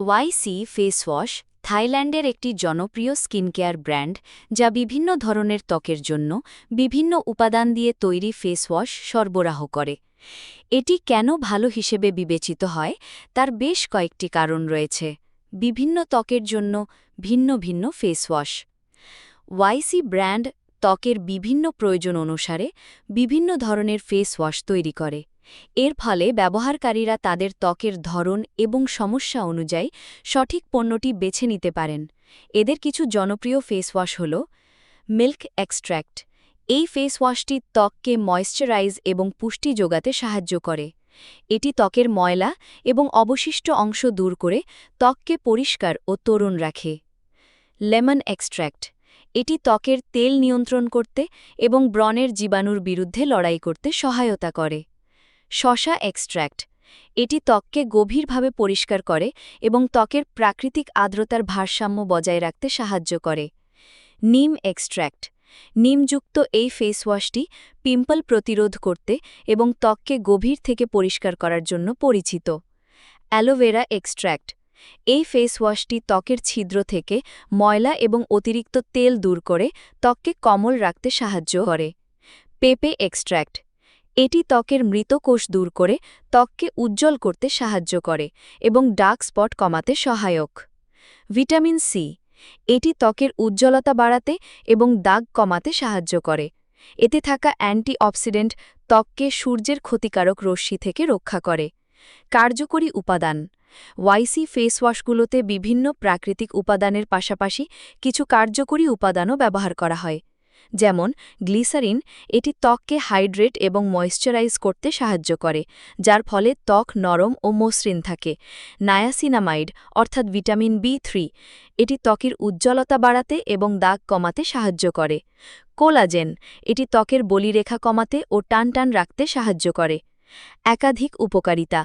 ওয়াইসি face wash থাইল্যান্ডের একটি জনপ্রিয় স্কিন কেয়ার ব্র্যান্ড, যা বিভিন্ন ধরনের ত্বকের জন্য বিভিন্ন উপাদান দিয়ে তৈরি ফেস ওয়াশ সরবরাহ করে। এটি কেন ভালো হিসেবে বিবেচিত হয়, তার বেশ কয়েকটি কারণ রয়েছে। বিভিন্ন ত্বকের জন্য ভিন্ন ভিন্ন ফেস ওয়াশ। ওয়াইসি ব্র্যান্ড ত্বকের বিভিন্ন প্রয়োজন অনুসারে বিভিন্ন ধরনের ফেস ওয়াশ তৈরি করে। এর ফলে ব্যবহারকারীরা তাদের ত্বকের ধরন এবং সমস্যা অনুযায়ী সঠিক পণ্যটি বেছে নিতে পারেন। এদের কিছু জনপ্রিয় ফেস ওয়াশ হল মিল্ক এক্সট্র্যাক্ট। এই ফেস ওয়াশটি ত্বককে ময়েশ্চারাইজ এবং পুষ্টি যোগাতে সাহায্য করে। এটি ত্বকের ময়লা এবং অবশিষ্ট অংশ দূর করে ত্বককে পরিষ্কার ও তরুণ রাখে। Lemon extract. এটি ত্বকের তেল নিয়ন্ত্রণ করতে এবং ব্রণের জীবাণুর বিরুদ্ধে লড়াই করতে সহায়তা করে। শশা এক্সট্র্যাক্ট এটি ত্বককে গভীরভাবে পরিষ্কার করে এবং ত্বকের প্রাকৃতিক আর্দ্রতার ভারসাম্য বজায় রাখতে সাহায্য করে। নিম এক্সট্র্যাক্ট নিমযুক্ত এই ফেস ওয়াশটি পিম্পল প্রতিরোধ করতে এবং ত্বককে গভীর থেকে পরিষ্কার করার জন্য পরিচিত। অ্যালোভেরা এক্সট্র্যাক্ট এই ফেস ওয়াশটি ত্বকের ছিদ্র থেকে ময়লা এবং অতিরিক্ত তেল দূর করে ত্বককে কমল রাখতে সাহায্য করে। পেপে এক্সট্র্যাক্ট এটি ত্বকের মৃত কোষ দূর করে ত্বককে উজ্জ্বল করতে সাহায্য করে এবং ডার্ক স্পট কমাতে সহায়ক। ভিটামিন সি, এটি ত্বকের উজ্জ্বলতা বাড়াতে এবং দাগ কমাতে সাহায্য করে। এতে থাকা অ্যান্টিঅক্সিডেন্ট ত্বককে সূর্যের ক্ষতিকারক রশ্মি থেকে রক্ষা করে। কার্যকরী উপাদান, ওয়াইসি ফেস ওয়াশগুলোতে বিভিন্ন প্রাকৃতিক উপাদানের পাশাপাশি কিছু কার্যকরী উপাদানও ব্যবহার করা হয়। যেমন গ্লিসারিন, এটি ত্বককে হাইড্রেট এবং ময়েশ্চারাইজ করতে সাহায্য করে, যার ফলে ত্বক নরম ও মসৃণ থাকে। নায়াসিনামাইড, অর্থাৎ ভিটামিন বি থ্রি এটি ত্বকের উজ্জ্বলতা বাড়াতে এবং দাগ কমাতে সাহায্য করে। কোলাজেন, এটি ত্বকের বলিরেখা কমাতে ও টান টান রাখতে সাহায্য করে। একাধিক উপকারিতা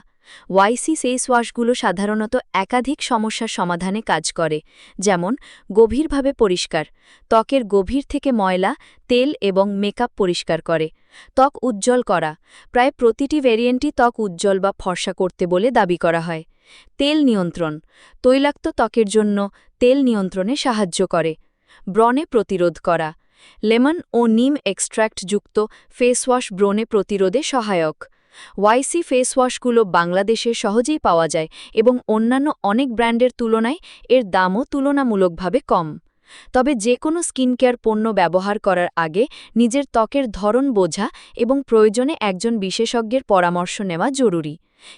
ওয়াইসি ফেস ওয়াশগুলো সাধারণত একাধিক সমস্যার সমাধানে কাজ করে, যেমন গভীরভাবে পরিষ্কার, ত্বকের গভীর থেকে ময়লা, তেল এবং মেকআপ পরিষ্কার করে, ত্বক উজ্জ্বল করা, প্রায় প্রতিটি ভেরিয়েন্টই ত্বক উজ্জ্বল বা ফর্সা করতে বলে দাবি করা হয়, তেল নিয়ন্ত্রণ, তৈলাক্ত ত্বকের জন্য তেল নিয়ন্ত্রণে সাহায্য করে, ব্রণে প্রতিরোধ করা, লেমন ও নিম এক্সট্র্যাক্টযুক্ত ফেস ওয়াশ ব্রণে প্রতিরোধে সহায়ক। ওয়াইসি ফেস ওয়াশগুলো বাংলাদেশে সহজেই পাওয়া যায় এবং অন্যান্য অনেক ব্র্যান্ডের তুলনায় এর দামও তুলনামূলকভাবে কম। তবে যে কোনো স্কিন কেয়ার পণ্য ব্যবহার করার আগে নিজের ত্বকের ধরন বোঝা এবং প্রয়োজনে একজন বিশেষজ্ঞের পরামর্শ নেওয়া জরুরি।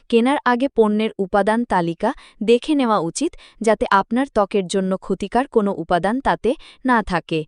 কেনার আগে পণ্যের উপাদান তালিকা দেখে নেওয়া উচিত যাতে আপনার ত্বকের জন্য ক্ষতিকার কোনো উপাদান তাতে না থাকে।